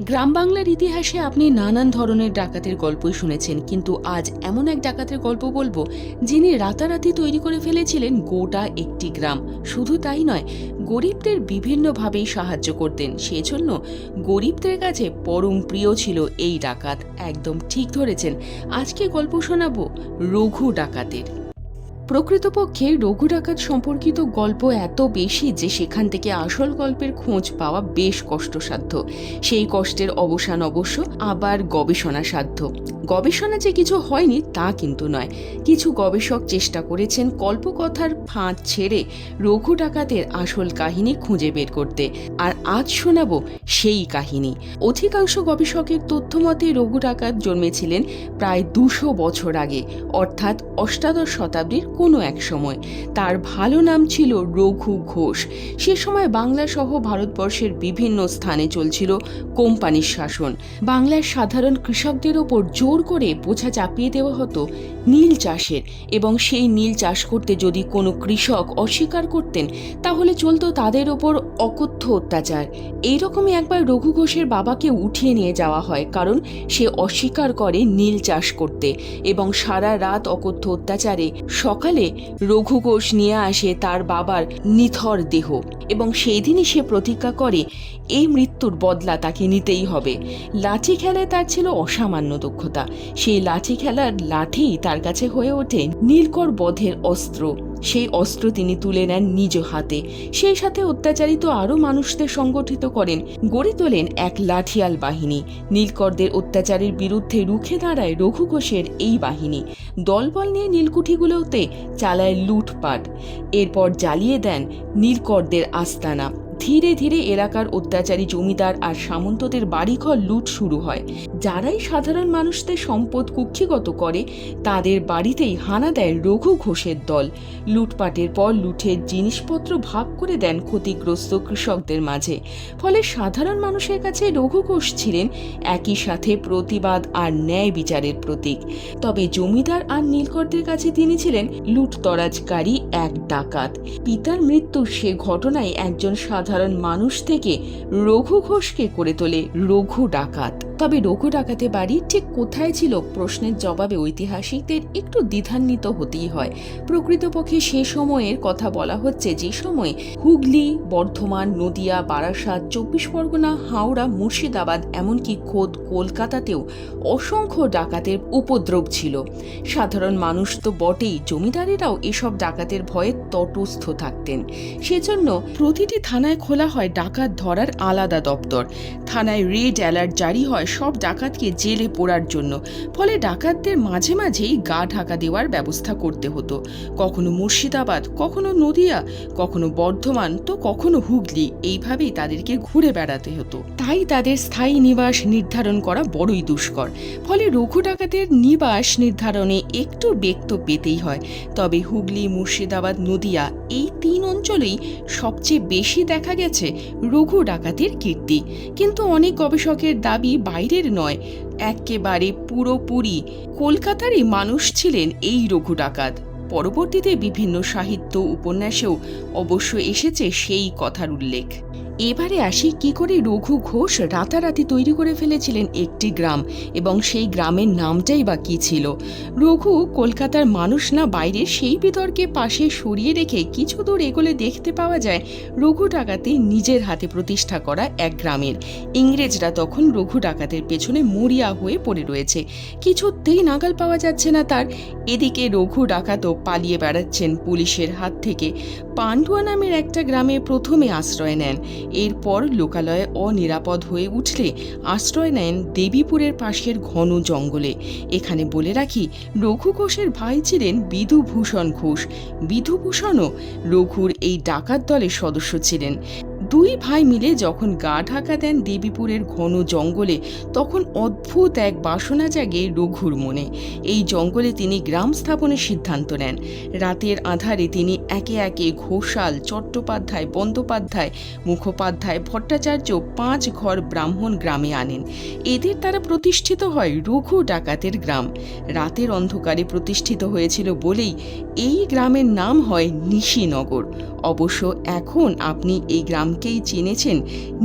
গ্রাম বাংলার ইতিহাসে আপনি নানান ধরনের ডাকাতের গল্পই শুনেছেন, কিন্তু আজ এমন এক ডাকাতের গল্প বলব যিনি রাতারাতি তৈরি করে ফেলেছিলেন গোটা একটি গ্রাম। শুধু তাই নয়, গরিবদের বিভিন্নভাবেই সাহায্য করতেন। সেজন্য গরিবদের কাছে পরম প্রিয় ছিল এই ডাকাত। একদম ঠিক ধরেছেন। আজকে গল্প শোনাবো রঘু ডাকাতের। প্রকৃতপক্ষে রঘু ডাকাত সম্পর্কিত গল্প এত বেশি যে সেখান থেকে আসল গল্পের খোঁজ পাওয়া বেশ কষ্টসাধ্য। সেই কষ্টের অবসান অবশ্য আবার গবেষণা সাধ্য। গবেষণা যে কিছু হয়নি তা কিন্তু নয়। কিছু গবেষক চেষ্টা করেছেন কল্পকথার ফাঁদ ছেড়ে রঘু ডাকাতের আসল কাহিনী খুঁজে বের করতে। আর আজ শোনাবো সেই কাহিনী। অধিকাংশ গবেষকের তথ্য মতে রঘু ডাকাত জন্মেছিলেন প্রায় দুশো বছর আগে, অর্থাৎ অষ্টাদশ শতাব্দীর কোনো এক সময়। তার ভালো নাম ছিল রঘু ঘোষ। সে সময় বাংলা সহ ভারতবর্ষের বিভিন্ন স্থানে চলছিল কোম্পানির শাসন। বাংলার সাধারণ কৃষকদের ওপর জোর করে বোঝা চাপিয়ে দেওয়া হতো নীল চাষের এবং সেই নীল চাষ করতে যদি কোনো কৃষক অস্বীকার করতেন, তাহলে চলতো তাদের ওপর অকথ্য অত্যাচার। এইরকমই একবার রঘু ঘোষের বাবাকে উঠিয়ে নিয়ে যাওয়া হয়, কারণ সে অস্বীকার করে নীল চাষ করতে এবং সারা রাত অকথ্য অত্যাচারে সকালে রঘু ঘোষ নিয়ে আসে তার বাবার নিথর দেহ এবং সেই দিনই সে প্রতিজ্ঞা করে, এই মৃত্যুর বদলা তাকে নিতেই হবে। লাঠি খেলায় তার ছিল অসামান্য দক্ষতা। সেই লাঠি খেলার লাঠি তার কাছে হয়ে ওঠে নীলকর বধের অস্ত্র। সেই অস্ত্র তিনি তুলে নেন নিজ হাতে। সেই সাথে অত্যাচারিত আরও মানুষদের সংগঠিত করেন, গড়ে তোলেন এক লাঠিয়াল বাহিনী। নীলকরদের অত্যাচারের বিরুদ্ধে রুখে দাঁড়ায় রঘু ঘোষের এই বাহিনী। দলবল নিয়ে নীলকুঠিগুলোতে চালায় লুটপাট। এরপর জ্বালিয়ে দেন নীলকরদের আস্তানা। ধীরে ধীরে এলাকার অত্যাচারী জমিদার আর সামন্তদের বাড়িঘর লুট শুরু হয়। যারাই সাধারণ মানুষদের সম্পদ কুক্ষিগত করে, তাদের বাড়িতেই হানা দেয় রঘু ঘোষের দল। লুটপাটের পর লুঠের জিনিসপত্র ভাগ করে দেন ক্ষতিগ্রস্ত কৃষকদের মাঝে। ফলে সাধারণ মানুষের কাছে রঘু ঘোষ ছিলেন একই সাথে প্রতিবাদ আর ন্যায় বিচারের প্রতীক। তবে জমিদার আর নীলকরদের কাছে তিনি ছিলেন লুটতরাজকারী এক ডাকাত। পিতার মৃত্যুর সে ঘটনায় একজন সাধারণ মানুষ থেকে রঘু ঘোষকে করে তোলে রঘু ডাকাত। তবে রঘু ডাকাতে বাড়ি ঠিক কোথায় ছিল প্রশ্নের জবাবে ঐতিহাসিকদের একটু দ্বিধান্বিত হতেই হয়। প্রকৃতপক্ষে সে সময়ের কথা বলা হচ্ছে যে সময়ে হুগলি, বর্ধমান, নদিয়া, বারাসাত, চব্বিশ পরগনা, হাওড়া, মুর্শিদাবাদ, এমনকি খোদ কলকাতাতেও অসংখ্য ডাকাতের উপদ্রব ছিল। সাধারণ মানুষ তো বটেই জমিদারেরাও এসব ডাকাতের ভয়ে তটস্থ থাকতেন। সেজন্য প্রতিটি থানায় খোলা হয় ডাকাত ধরার আলাদা দপ্তর। থানায় রেড অ্যালার্ট জারি হয় সব ডাকাতকে জেলে পোড়ার জন্য। ফলে ডাকাতদের মাঝে মাঝেই গা ঢাকা দেওয়ার ব্যবস্থা করতে হতো। কখনো মুর্শিদাবাদ, কখনো নদিয়া, কখনো বর্ধমান, তো কখনো হুগলি। এইভাবেই তাদেরকে ঘুরে বেড়াতে হতো। তাই তাদের স্থায়ী নিবাস নির্ধারণ করা বড়ই দুষ্কর। ফলে রঘু ডাকাতের নিবাস নির্ধারণে একটু ব্যক্ত পেতেই হয়। তবে হুগলি, মুর্শিদাবাদ, নদিয়া এই তিন অঞ্চলেই সবচেয়ে বেশি দেখা গেছে রঘু ডাকাতের কীর্তি। কিন্তু অনেক গবেষকের দাবি বাইরের নয় একেবারে পুরোপুরি। কলকাতারই মানুষ ছিলেন এই রঘু ডাকাত। পরবর্তীতে বিভিন্ন সাহিত্য উপন্যাসেও অবশ্য এসেছে সেই কথার উল্লেখ। এবারে আসি কি করে রঘু ঘোষ রাতারাতি তৈরি করে ফেলেছিলেন একটি গ্রাম, এবং সেই গ্রামের নামটাই বা কী ছিল? রঘু কলকাতার মানুষ না বাইরে, সেই বিতর্কে পাশে সরিয়ে রেখে কিছু দূর এগোলে দেখতে পাওয়া যায় রঘু ডাকাতি নিজের হাতে প্রতিষ্ঠা করা এক গ্রামের। ইংরেজরা তখন রঘু ডাকাতের পেছনে মরিয়া হয়ে পড়ে রয়েছে। কিছুতেই নাগাল পাওয়া যাচ্ছে না তার। এদিকে রঘু ডাকাতও পালিয়ে বেড়াচ্ছেন পুলিশের হাত থেকে। পান্ডুয়া নামের একটা গ্রামে প্রথমে আশ্রয় নেন। এরপর লোকালয়ে অনিরাপদ হয়ে উঠলে আশ্রয় নেন দেবীপুরের পাশের ঘন জঙ্গলে। এখানে বলে রাখি, রঘু ঘোষের ভাই ছিলেন বিধুভূষণ ঘোষ। বিধুভূষণও রঘুর এই ডাকাত দলের সদস্য ছিলেন। দুই ভাই মিলে যখন গা ঢাকা দেন দেবীপুরের ঘন জঙ্গলে, তখন অদ্ভুত এক বাসনা জাগে রঘুর মনে। এই জঙ্গলে তিনি গ্রাম স্থাপনের সিদ্ধান্ত নেন। রাতের আধারে তিনি একে একে ঘোষাল, চট্টোপাধ্যায়, বন্দ্যোপাধ্যায়, মুখোপাধ্যায়, ভট্টাচার্য পাঁচ ঘর ব্রাহ্মণ গ্রামে আনেন। এদের দ্বারা প্রতিষ্ঠিত হয় রঘু ডাকাতের গ্রাম। রাতের অন্ধকারে প্রতিষ্ঠিত হয়েছিল বলেই এই গ্রামের নাম হয় নিশিনগর। অবশ্য এখন আপনি এই গ্রাম নামকেই চেনেছেন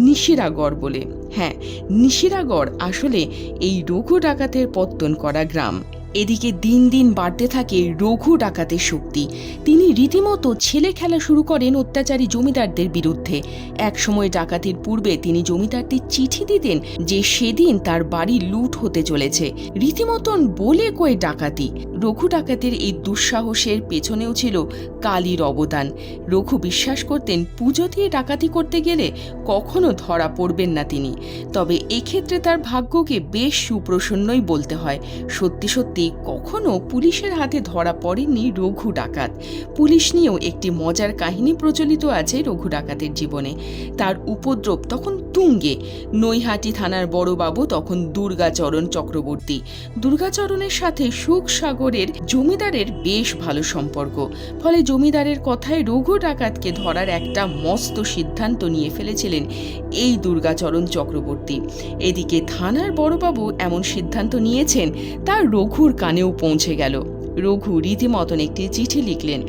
নিশিরাগড় বলে। হ্যাঁ নিশিরাগড় আসলে এই রঘু ডাকাতের পত্তন করা গ্রাম। এদিকে দিন দিন বাড়তে থাকে রঘু ডাকাতের শক্তি। তিনি রীতিমতো ছেলে খেলা শুরু করেন অত্যাচারী জমিদারদের বিরুদ্ধে। এক সময় ডাকাতির পূর্বে তিনি জমিদারদের চিঠি দিতেন যে সেদিন তার বাড়ি লুট হতে চলেছে। রীতিমতন বলে কয়ে ডাকাতি। রঘু ডাকাতের এই দুঃসাহসের পেছনেও ছিল কালীর অবদান। রঘু বিশ্বাস করতেন, পুজো দিয়ে ডাকাতি করতে গেলে কখনো ধরা পড়বেন না তিনি। তবে এক্ষেত্রে তার ভাগ্যকে বেশ সুপ্রসন্নই বলতে হয়। সত্যি সত্যি কখনো পুলিশের হাতে ধরা পড়েননি রঘু ডাকাত। পুলিশ নিয়েও একটি মজার কাহিনী প্রচলিত আছে রঘু ডাকাতের জীবনে। তার উপদ্রব তখন তুঙ্গে। নৈহাটি থানার বড়বাবু তখন দুর্গাচরণ চক্রবর্তী। দুর্গাচরণের সাথে সুখ সাগরের জমিদারের বেশ ভালো সম্পর্ক। ফলে জমিদারের কথায় রঘু ডাকাতকে ধরার একটা মস্ত সিদ্ধান্ত নিয়ে ফেলেছিলেন এই দুর্গাচরণ চক্রবর্তী। এদিকে থানার বড়বাবু এমন সিদ্ধান্ত নিয়েছেন তার রঘুর কানেও পৌঁছে গেল। রঘু রীতিমতন একটি চিঠি লিখলেন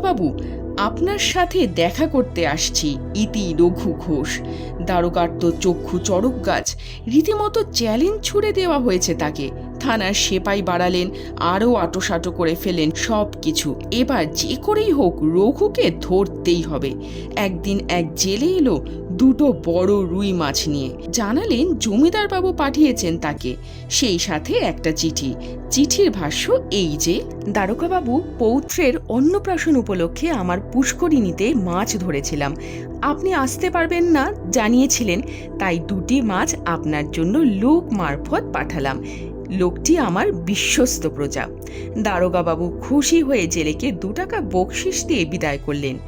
বাবু আপনার সাথে দেখা করতে আসছি। ইতি রঘু ঘোষ। দারোগার তো চক্ষু চড়ক গাছ, রীতিমতো চ্যালেঞ্জ ছুড়ে দেওয়া হয়েছে তাকে। থানার সেপাই বাড়ালেন, আরও আটোসাটো করে ফেলেন সব কিছু এবার যে করেই হোক রঘুকে ধরতেই হবে। একদিন এক জেলে এলো দুটো বড় রুই মাছ নিয়ে। জানালেন জমিদারবাবু পাঠিয়েছেন তাকে। সেই সাথে একটা চিঠি। চিঠির ভাষ্য এই যে, দ্বারকাবাবু, পৌত্রের অন্নপ্রাশন উপলক্ষে আমার পুষ্করিণীতে মাছ ধরেছিলাম। আপনি আসতে পারবেন না জানিয়েছিলেন, তাই দুটি মাছ আপনার জন্য লোক মারফত পাঠালাম। লোকটি আমার বিশ্বস্ত প্রজা। দারোগাবাবু খুশি হয়ে জেলেকে দু টাকা বকশিস দিয়ে বিদায় করলেন।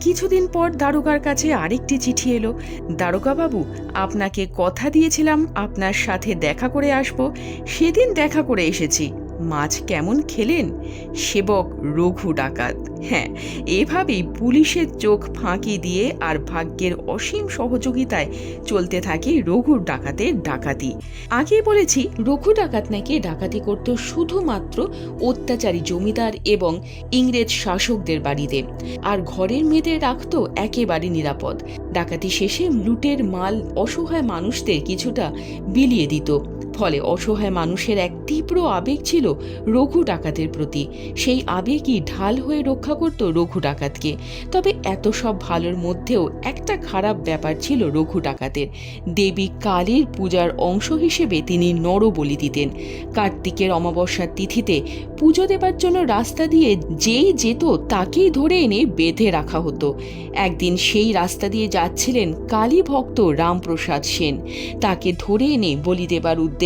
কিছুদিন পর দারোগার কাছে আরেকটি চিঠি এলো। দারোগাবাবু, আপনাকে কথা দিয়েছিলাম, আপনার সাথে দেখা করে আসব। সেদিন দেখা করে এসেছি। মাছ কেমন খেলেন? সেবক, রঘু ডাকাত। হ্যাঁ এভাবেই পুলিশের চোখ ফাঁকি দিয়ে আর ভাগ্যের অসীম সহযোগিতায় চলতে থাকে রঘুর ডাকাতের ডাকাতি। আগে বলেছি, রঘু ডাকাত নাকি ডাকাতি করত শুধুমাত্র অত্যাচারী জমিদার এবং ইংরেজ শাসকদের বাড়িতে। আর ঘরের মেয়েদের রাখত একেবারে নিরাপদ। ডাকাতি শেষে লুটের মাল অসহায় মানুষদের কিছুটা বিলিয়ে দিত। ফলে অসহায় মানুষের এক তীব্র আবেগ ছিল রঘু ডাকাতের প্রতি। সেই আবেগই ঢাল হয়ে রক্ষা করত রঘু ডাকাতকে। তবে এত সব ভালোর মধ্যেও একটা খারাপ ব্যাপার ছিল রঘু ডাকাতের। দেবী কালীর পূজার অংশ হিসেবে তিনি নর বলি দিতেন। কার্তিকের অমাবস্যার তিথিতে পুজো দেবার জন্য রাস্তা দিয়ে যেই যেত তাকেই ধরে এনে বেঁধে রাখা হতো। একদিন সেই রাস্তা দিয়ে যাচ্ছিলেন কালী ভক্ত রামপ্রসাদ সেন। তাকে ধরে এনে বলি দেবার উদ্দেশ্যে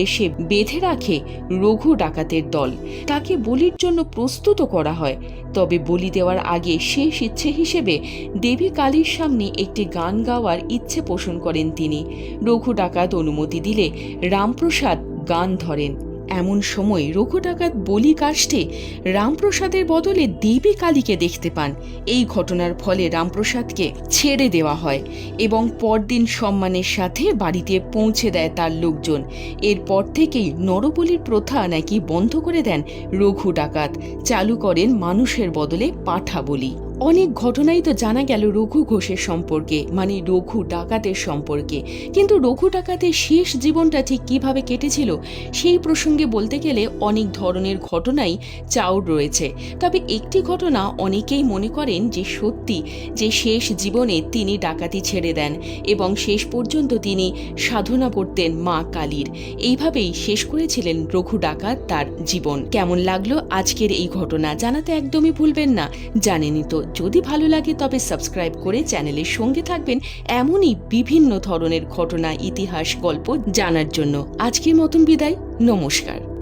বেঁধে রাখে রঘু ডাকাতের দল। তাকে বলির জন্য প্রস্তুত করা হয়, তবে বলি দেওয়ার আগে শেষ ইচ্ছে হিসেবে দেবী কালীর সামনে একটি গান গাওয়ার ইচ্ছে পোষণ করেন তিনি। রঘু ডাকাত অনুমতি দিলে রামপ্রসাদ গান ধরেন। এমন সময় রঘু ডাকাত বলি কাষ্টে রামপ্রসাদের বদলে দেবী কালীকে দেখতে পান। এই ঘটনার ফলে রামপ্রসাদকে ছেড়ে দেওয়া হয় এবং পরদিন সম্মানের সাথে বাড়িতে পৌঁছে দেয় তার লোকজন। এরপর থেকেই নরবলির প্রথা নাকি বন্ধ করে দেন রঘু ডাকাত। চালু করেন মানুষের বদলে পাঠা বলি। অনেক ঘটনাই তো জানা গেল রঘু ঘোষের সম্পর্কে মানে রঘু ডাকাতের সম্পর্কে। কিন্তু রঘু ডাকাতের শেষ জীবনটা ঠিক কীভাবে কেটেছিল, সেই প্রসঙ্গে বলতে গেলে অনেক ধরনের ঘটনাই চাউর রয়েছে। তবে একটি ঘটনা অনেকেই মনে করেন যে সত্যি, যে শেষ জীবনে তিনি ডাকাতি ছেড়ে দেন এবং শেষ পর্যন্ত তিনি সাধনা করতেন মা কালীর। এইভাবেই শেষ করেছিলেন রঘু ডাকাত তার জীবন। কেমন লাগল আজকের এই ঘটনা? জানাতে একদমই ভুলবেন না। জানেনই তো যদি ভালো লাগে তবে সাবস্ক্রাইব করে চ্যানেলের সঙ্গে থাকবেন এমনই বিভিন্ন ধরনের ঘটনা, ইতিহাস, গল্প জানার জন্য। আজকের মতন বিদায়, নমস্কার।